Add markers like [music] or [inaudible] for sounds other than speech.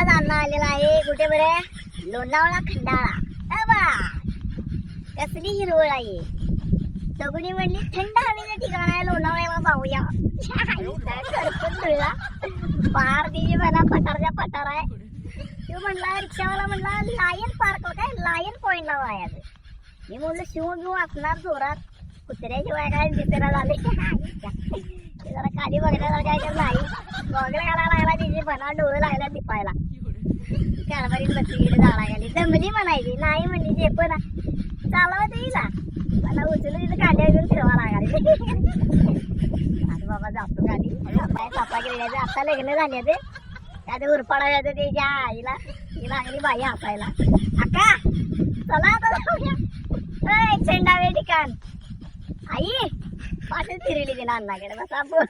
आज अण्णा आलेला आहे. कुठे बरे? लोणावळा खंडाळा. बा कसली हिरवळ आहे. सगळी म्हणली थंड हवेचं ठिकाण आहे लोणावळ्याला जाऊया. काय पार दिली मला पठारच्या पठार आहे. तू म्हणला रिक्षावाला म्हणला लायन पार्क काय? लायन पॉइंटला आहे मी म्हणलं शिव घेऊ असणार जोरात. कुत्र्याशिवाय काय दिसायला झाले? [laughs] जरा खाली बघण्यासारखं काय नाही. गॉगल घालायला लागला तिचे म्हणा डोळे लागला टिपायला. कारभारीत बसली गेली झाडा गेली. दमली म्हणायची नाही म्हणली जे पण चालवत येईला मला उचलून तिथं कांड्या घेऊन फिरवा लागायची आता बाबा जातो खाली सापा सापा आता लग्न झाले ते त्या ते उरपाडा येते ते ज्या आईला. ही लागली बाई हसायला अक्का चला आता जाऊया. ऐ, ठिकाण. आई पाठच फिरली तिने अण्णाकडे बसा बोल.